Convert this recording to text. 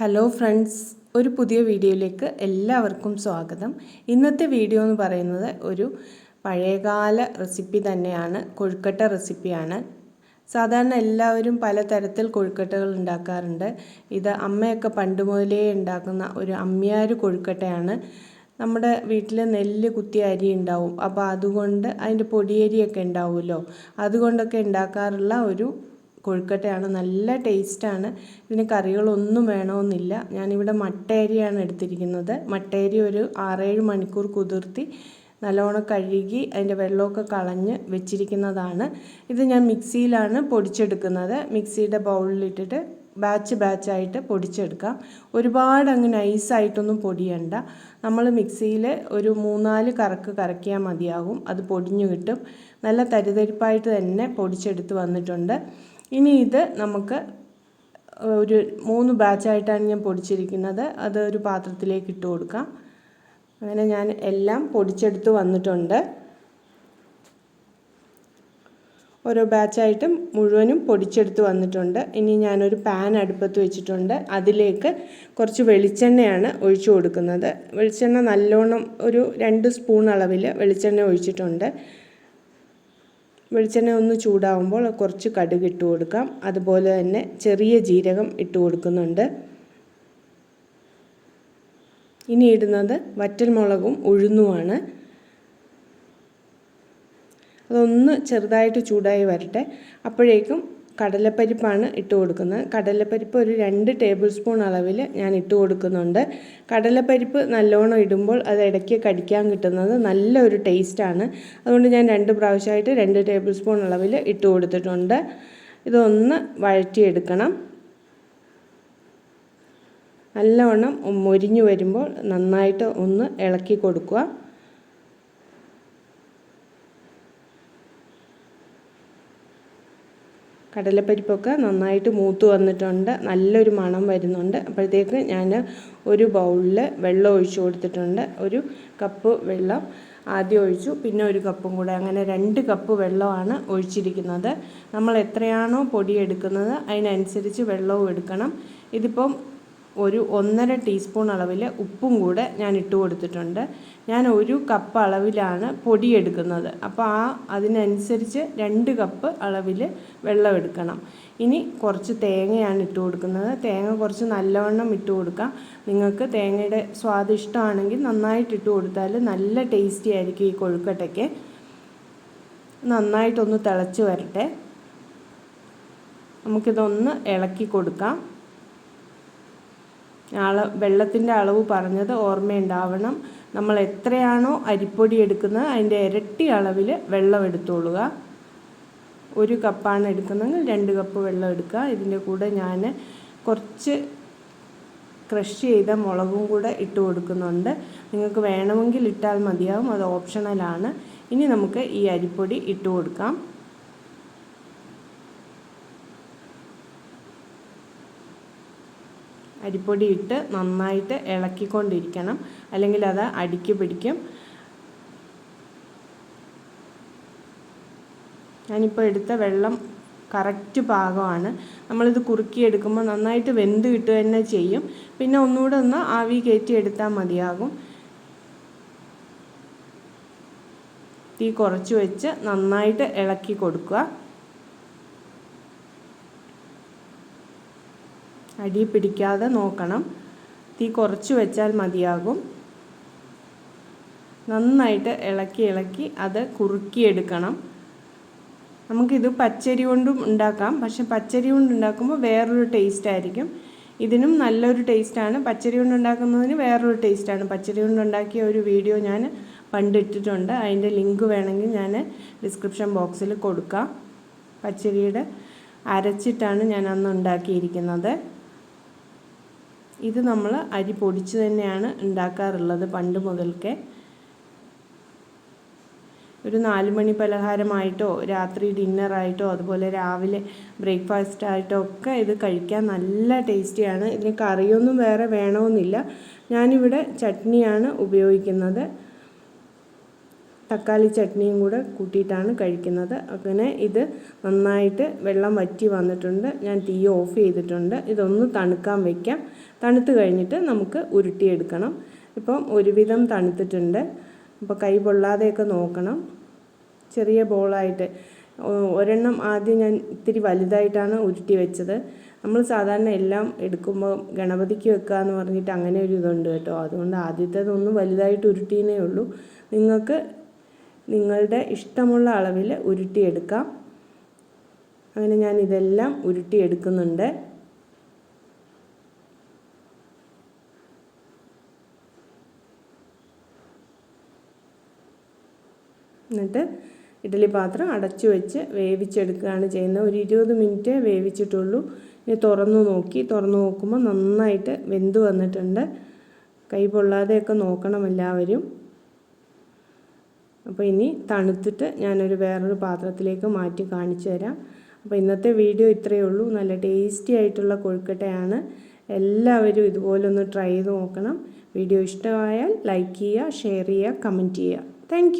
Hello friends ഒരു പുതിയ വീഡിയോയിലേക്ക് എല്ലാവർക്കും സ്വാഗതം. ഇന്നത്തെ വീഡിയോ എന്ന് പറയുന്നത് ഒരു പഴയകാല റെസിപ്പി തന്നെയാണ് കൊഴുക്കട്ട റെസിപ്പിയാണ് സാധാരണ എല്ലാവരും പലതരത്തിൽ കൊഴുക്കട്ടകൾ ഉണ്ടാക്കാറുണ്ട്. ഇത് അമ്മയൊക്കെ പണ്ട് മുതലേ ഉണ്ടാക്കുന്ന ഒരു അമ്മിയാര് കൊഴുക്കട്ടയാണ്. നമ്മുടെ വീട്ടിൽ നെല്ല് കുത്തിയ അരി ഉണ്ടാവും. അപ്പോൾ അതുകൊണ്ട് അതിന്റെ പൊടിയരിയൊക്കെ ഉണ്ടാവുമല്ലോ. അതുകൊണ്ടൊക്കെ ഉണ്ടാക്കാറുള്ള ഒരു കൊഴുക്കട്ടയാണ് നല്ല ടേസ്റ്റാണ്. ഇതിന് കറികളൊന്നും വേണമെന്നില്ല. ഞാനിവിടെ മട്ടയരിയാണ് എടുത്തിരിക്കുന്നത്. മട്ടയരി ഒരു ആറേഴ് മണിക്കൂർ കുതിർത്തി നല്ലോണം കഴുകി അതിന്റെ വെള്ളമൊക്കെ കളഞ്ഞ് വെച്ചിരിക്കുന്നതാണ്. ഇത് ഞാൻ മിക്സിയിലാണ് പൊടിച്ചെടുക്കുന്നത്. മിക്സിയുടെ ബൗളിലിട്ടിട്ട് ബാച്ച് ബാച്ചായിട്ട് പൊടിച്ചെടുക്കാം. ഒരുപാട് അങ്ങ് നൈസായിട്ടൊന്നും പൊടിയണ്ട. നമ്മൾ മിക്സിയിൽ ഒരു മൂന്നാൽ കറക്ക് കറക്കിയാൽ മതിയാകും. അത് പൊടിഞ്ഞു കിട്ടും. നല്ല തരിതരിപ്പായിട്ട് തന്നെ പൊടിച്ചെടുത്ത് വന്നിട്ടുണ്ട്. ഇനി ഇത് നമുക്ക് ഒരു മൂന്ന് ബാച്ചായിട്ടാണ് ഞാൻ പൊടിച്ചിരിക്കുന്നത്. അത് ഒരു പാത്രത്തിലേക്ക് ഇട്ട് കൊടുക്കാം. അങ്ങനെ ഞാൻ എല്ലാം പൊടിച്ചെടുത്ത് വന്നിട്ടുണ്ട്. ഓരോ ബാച്ചായിട്ട് മുഴുവനും പൊടിച്ചെടുത്ത് വന്നിട്ടുണ്ട്. ഇനി ഞാനൊരു പാൻ അടുപ്പത്ത് വെച്ചിട്ടുണ്ട്. അതിലേക്ക് കുറച്ച് വെളിച്ചെണ്ണയാണ് ഒഴിച്ചു കൊടുക്കുന്നത്. വെളിച്ചെണ്ണ നല്ലോണം ഒരു രണ്ട് സ്പൂൺ അളവിൽ വെളിച്ചെണ്ണ ഒഴിച്ചിട്ടുണ്ട്. വെളിച്ചെണ്ണ ഒന്ന് ചൂടാവുമ്പോൾ കുറച്ച് കടുക് ഇട്ട് കൊടുക്കാം. അതുപോലെ തന്നെ ചെറിയ ജീരകം ഇട്ട് കൊടുക്കുന്നുണ്ട്. ഇനി ഇടുന്നത് വറ്റൽമുളകും ഉഴുന്നുമാണ്. അതൊന്ന് ചെറുതായിട്ട് ചൂടായി വരട്ടെ. അപ്പോഴേക്കും കടലപ്പരിപ്പാണ് ഇട്ട് കൊടുക്കുന്നത്. കടലപ്പരിപ്പ് ഒരു രണ്ട് ടേബിൾ സ്പൂൺ അളവിൽ ഞാൻ ഇട്ട് കൊടുക്കുന്നുണ്ട്. കടലപ്പരിപ്പ് നല്ലോണം ഇടുമ്പോൾ അത് ഇടയ്ക്ക് കടിക്കാൻ കിട്ടുന്നത് നല്ലൊരു ടേസ്റ്റാണ് അതുകൊണ്ട് ഞാൻ രണ്ട് പ്രാവശ്യമായിട്ട് രണ്ട് ടേബിൾ സ്പൂൺ അളവിൽ ഇട്ട് കൊടുത്തിട്ടുണ്ട്. ഇതൊന്ന് വഴറ്റിയെടുക്കണം. നല്ലവണ്ണം മൊരിഞ്ഞു വരുമ്പോൾ നന്നായിട്ട് ഒന്ന് ഇളക്കി കൊടുക്കുക. കടലപ്പരിപ്പൊക്കെ നന്നായിട്ട് മൂത്ത് വന്നിട്ടുണ്ട്. നല്ലൊരു മണം വരുന്നുണ്ട്. അപ്പോഴത്തേക്ക് ഞാൻ ഒരു ബൗളിൽ വെള്ളം ഒഴിച്ചു കൊടുത്തിട്ടുണ്ട്. ഒരു കപ്പ് വെള്ളം ആദ്യം ഒഴിച്ചു പിന്നെ ഒരു കപ്പും കൂടെ. അങ്ങനെ രണ്ട് കപ്പ് വെള്ളമാണ് ഒഴിച്ചിരിക്കുന്നത്. നമ്മൾ എത്രയാണോ പൊടി എടുക്കുന്നത് അതിനനുസരിച്ച് വെള്ളവും എടുക്കണം. ഇതിപ്പം ഒരു ഒന്നര ടീസ്പൂൺ അളവിൽ ഉപ്പും കൂടെ ഞാൻ ഇട്ട് കൊടുത്തിട്ടുണ്ട്. ഞാൻ ഒരു കപ്പ് അളവിലാണ് പൊടി എടുക്കുന്നത്. അപ്പോൾ ആ അതിനനുസരിച്ച് രണ്ട് കപ്പ് അളവിൽ വെള്ളം എടുക്കണം. ഇനി കുറച്ച് തേങ്ങയാണ് ഇട്ട് കൊടുക്കുന്നത്. തേങ്ങ കുറച്ച് നല്ലവണ്ണം ഇട്ട് കൊടുക്കാം. നിങ്ങൾക്ക് തേങ്ങയുടെ സ്വാദ് ഇഷ്ടമാണെങ്കിൽ നന്നായിട്ട് ഇട്ട് കൊടുത്താൽ നല്ല ടേസ്റ്റി ആയിരിക്കും ഈ കൊഴുക്കട്ടയ്ക്ക്. നന്നായിട്ടൊന്ന് തിളച്ച് വരട്ടെ. നമുക്കിതൊന്ന് ഇളക്കി കൊടുക്കാം. അള വെള്ളത്തിന്റെ അളവ് പറഞ്ഞത് ഓർമ്മയുണ്ടാവണം. നമ്മൾ എത്രയാണോ അരിപ്പൊടി എടുക്കുന്നത് അതിന്റെ ഇരട്ടി അളവിൽ വെള്ളം എടുത്തോളുക. ഒരു കപ്പാണ് എടുക്കുന്നതെങ്കിൽ രണ്ട് കപ്പ് വെള്ളം എടുക്കുക. ഇതിന്റെ കൂടെ ഞാൻ കുറച്ച് ക്രഷ് ചെയ്ത മുളകും കൂടെ ഇട്ട് കൊടുക്കുന്നുണ്ട്. നിങ്ങൾക്ക് വേണമെങ്കിൽ ഇട്ടാൽ മതിയാവും. അത് ഓപ്ഷണലാണ്. ഇനി നമുക്ക് ഈ അരിപ്പൊടി ഇട്ട് കൊടുക്കാം. അരിപ്പൊടി ഇട്ട് നന്നായിട്ട് ഇളക്കിക്കൊണ്ടിരിക്കണം. അല്ലെങ്കിൽ അത് അടിക്ക് പിടിക്കും. ഞാനിപ്പോൾ എടുത്ത വെള്ളം കറക്റ്റ് പാകമാണ്. നമ്മളിത് കുറുക്കിയെടുക്കുമ്പോൾ നന്നായിട്ട് വെന്ത് കിട്ടുക തന്നെ ചെയ്യും. പിന്നെ ഒന്നുകൂടെ ഒന്ന് ആവി കയറ്റി എടുത്താൽ മതിയാകും. തീ കുറച്ച് വെച്ച് നന്നായിട്ട് ഇളക്കി കൊടുക്കുക. അടി പിടിക്കാതെ നോക്കണം. തീ കുറച്ച് വെച്ചാൽ മതിയാകും. നന്നായിട്ട് ഇളക്കി ഇളക്കി അത് കുറുക്കിയെടുക്കണം. നമുക്കിത് പച്ചരി കൊണ്ടും ഉണ്ടാക്കാം. പക്ഷെ പച്ചരി കൊണ്ട് ഉണ്ടാക്കുമ്പോൾ വേറൊരു ടേസ്റ്റ് ആയിരിക്കും. ഇതിനും നല്ലൊരു ടേസ്റ്റാണ് പച്ചരി കൊണ്ട് ഉണ്ടാക്കുന്നതിന് വേറൊരു ടേസ്റ്റാണ് പച്ചരി കൊണ്ട് ഉണ്ടാക്കിയ ഒരു വീഡിയോ ഞാൻ പണ്ട് ഇട്ടിട്ടുണ്ട് അതിന്റെ ലിങ്ക് വേണമെങ്കിൽ ഞാൻ ഡിസ്ക്രിപ്ഷൻ ബോക്സിൽ കൊടുക്കാം. പച്ചരിയുടെ അരച്ചിട്ടാണ് ഞാൻ അന്ന് ഉണ്ടാക്കിയിരിക്കുന്നത്. ഇത് നമ്മൾ അരി പൊടിച്ച് തന്നെയാണ് ഉണ്ടാക്കാറുള്ളത് പണ്ട് മുതൽക്കേ. ഒരു നാല് മണി പലഹാരമായിട്ടോ രാത്രി ഡിന്നറായിട്ടോ അതുപോലെ രാവിലെ ബ്രേക്ക്ഫാസ്റ്റ് ആയിട്ടോ ഒക്കെ ഇത് കഴിക്കാൻ നല്ല ടേസ്റ്റിയാണ് ഇതിന് കറിയൊന്നും വേറെ വേണമെന്നില്ല. ഞാനിവിടെ ചട്നിയാണ് ഉപയോഗിക്കുന്നത്. തക്കാളി ചട്നിയും കൂടെ കൂട്ടിയിട്ടാണ് കഴിക്കുന്നത്. അങ്ങനെ ഇത് നന്നായിട്ട് വെള്ളം വറ്റി വന്നിട്ടുണ്ട്. ഞാൻ തീ ഓഫ് ചെയ്തിട്ടുണ്ട്. ഇതൊന്ന് തണുക്കാൻ വയ്ക്കാം തണുത്ത് കഴിഞ്ഞിട്ട് നമുക്ക് ഉരുട്ടിയെടുക്കണം. ഇപ്പം ഒരുവിധം തണുത്തിട്ടുണ്ട്. അപ്പോൾ കൈ പൊള്ളാതെയൊക്കെ നോക്കണം. ചെറിയ ബോളായിട്ട്. ഒരെണ്ണം ആദ്യം ഞാൻ ഇത്തിരി വലുതായിട്ടാണ് ഉരുട്ടി വെച്ചത്. നമ്മൾ സാധാരണ എല്ലാം എടുക്കുമ്പോൾ ഗണപതിക്ക് വെക്കുക എന്ന് പറഞ്ഞിട്ട് അങ്ങനെ ഒരു ഇതുണ്ട് കേട്ടോ. അതുകൊണ്ട് ആദ്യത്തേതൊന്നും വലുതായിട്ട് ഉരുട്ടിയേ ഉള്ളൂ. നിങ്ങൾക്ക് നിങ്ങളുടെ ഇഷ്ടമുള്ള അളവിൽ ഉരുട്ടിയെടുക്കാം. അങ്ങനെ ഞാൻ ഇതെല്ലാം ഉരുട്ടിയെടുക്കുന്നുണ്ട്. എന്നിട്ട് ഇഡ്ഡലി പാത്രം അടച്ചു വെച്ച് വേവിച്ചെടുക്കുകയാണ് ചെയ്യുന്നത്. ഒരു ഇരുപത് മിനിറ്റ് വേവിച്ചിട്ടുള്ളൂ. ഇനി തുറന്നു നോക്കി. തുറന്നു നോക്കുമ്പോൾ നന്നായിട്ട് വെന്ത് വന്നിട്ടുണ്ട്. കൈ പൊള്ളാതെയൊക്കെ നോക്കണം എല്ലാവരും. അപ്പോൾ ഇനി തണുത്തിട്ട് ഞാനൊരു വേറൊരു പാത്രത്തിലേക്ക് മാറ്റി കാണിച്ചു തരാം. അപ്പോൾ ഇന്നത്തെ വീഡിയോ ഇത്രയേ ഉള്ളൂ. നല്ല ടേസ്റ്റി ആയിട്ടുള്ള കൊഴുക്കട്ടയാണ്. എല്ലാവരും ഇതുപോലെ ഒന്ന് ട്രൈ ചെയ്ത് നോക്കണം. വീഡിയോ ഇഷ്ടമായാൽ ലൈക്ക് ചെയ്യുക ഷെയർ ചെയ്യുക കമന്റ് ചെയ്യുക. താങ്ക്